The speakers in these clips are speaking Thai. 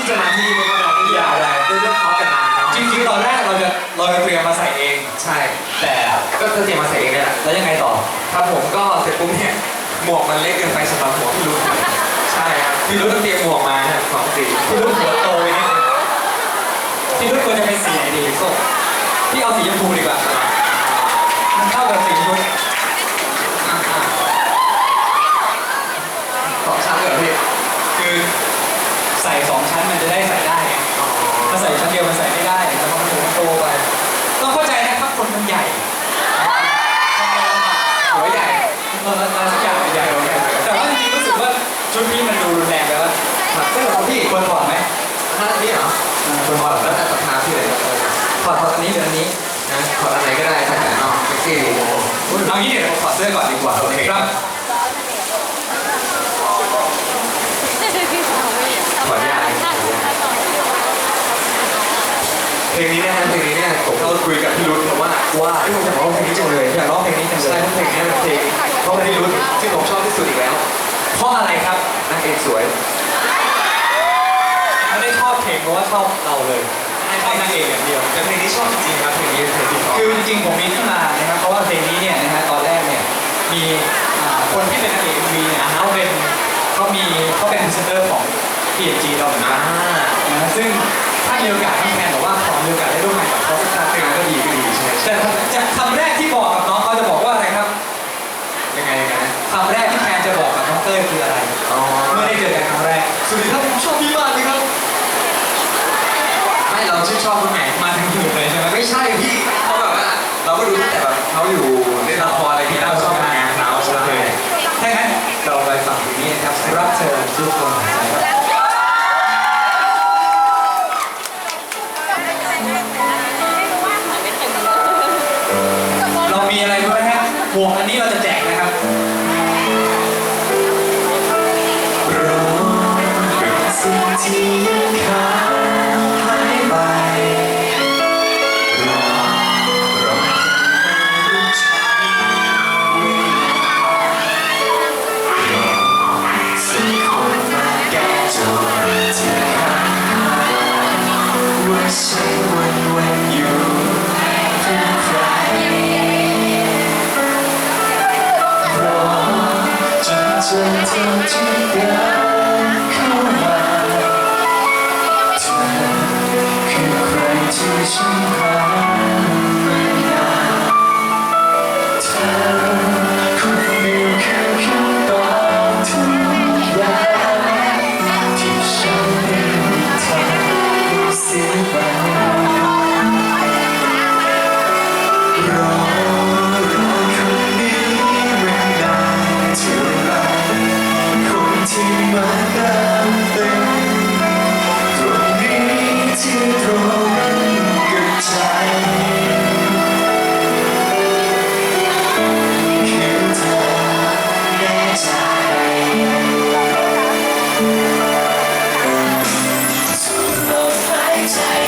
ที่จะมาที่นี่เป็นว่าเราไม่ได้อะไรได้เลือกเขากันมาเนะจริงๆตอนแรกเราจะเราจะเตรียมมาใส่เอง ใช่ แต่ก็คือเตรียมมาใส่เองเนี่ยแล้วยังไงต่อถ้าผมก็เสร็จปุ๊บเนี่ยหมวกมันเล็กเกินไปสำหรับหัวพี่ลุกใช่ครับพี่ลุกเตรียมหมวกมาครับสองสีพี่ลุกหัวโตเนี่ยพี่ลุกควรจะเป็นสีไหนดีส้มพี่เอาสีชมพูดีกว่า อออะไรสักอย่างใหญ่กว่ากันแต่ว่าจริงๆรู้สึกว่าชุดนี้มันดูรุนแรงไปว่าครับก็เหรอพี่ควรถอดไหมฮะนี่เหรอควรถอดแล้วแต่ศรัทธาพี่เลยครับถอดถอดอันนี้หรือนนี้นะถอดอันไหนก็ได้ถ้าแต่นอกเซ็กซี่ดีเอางี้เดี๋ยวถอดเสื้อก่อนดีกว่าโอเคครับเพลงนี้นะฮะเพลงนี้เนี่ยผมเราคุยกับพี่รุ่เพราะว่าว่าไอ้ยผมอยากร้องเพลงนี้จังเลยอยากร้องเพลงนี้จังเลยเพราะเพลงนี้เพลงเพราะพี่รุ่ที่ผมชอบที่สุดอีกแล้ว เพราะอะไรครับนางเอกสวยไม่ได้ชอบเพลงเพราะว่าชอบเราเลยชอบนางเอกอย่างเดียวแต่เพลงนี้ชอบจริงๆครับเพลงนี้เป็นเพลงที่ชอบคือจริงๆผมมีที่มานะครับเพราะว่าเพลงนี้เนี่ยนะฮะตอนแรกเนี่ยมีอ่าคนที่เป็นนางเอกมีเนี่ยเขาเป็นเขามีเขาเป็นพรีเซนเตอร์ของ P&G เราเหมือนอ่ากันนะฮะซึ่งถ้ามีโอกาสที่แทนบอกว่าขอมีโอกาสได้ร่วมงานกับเขาสักครั้งหเพลนึ่งงก็ดีก็ดีใช่ไหมแต่จ สวัสดีครับผมชอบพี่มากเลยครับ ไม่เราชื่นชอบคนไหนมาถึงหื่นเลยใช่ไหมไม่ใช่พี่เขาแบบว่าเราก็ดูตั้งแต่แบบเขาอยู่ในละครอะไรที่เราชอบทำงานเขาใช่ไหมถ้างั้นเราไปฟังเพลงนี้นะครับรักเธอทุกคนครับเรามีอะไรรู้ไหมฮะหมวกอันนี้เราจะแจก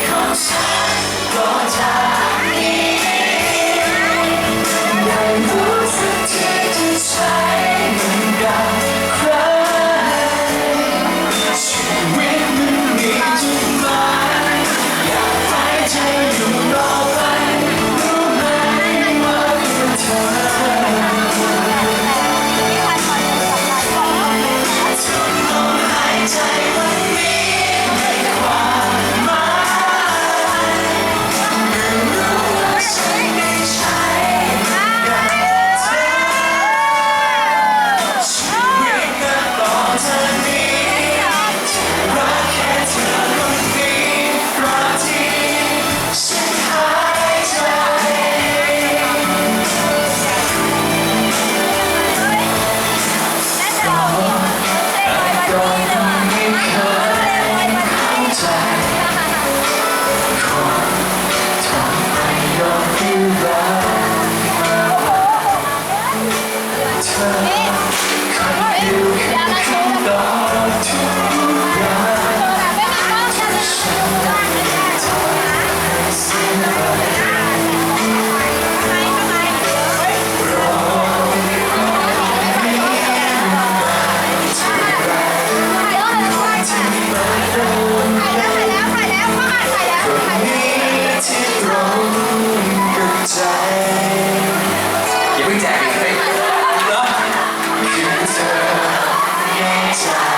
ของฉันก็จากนี้ Time.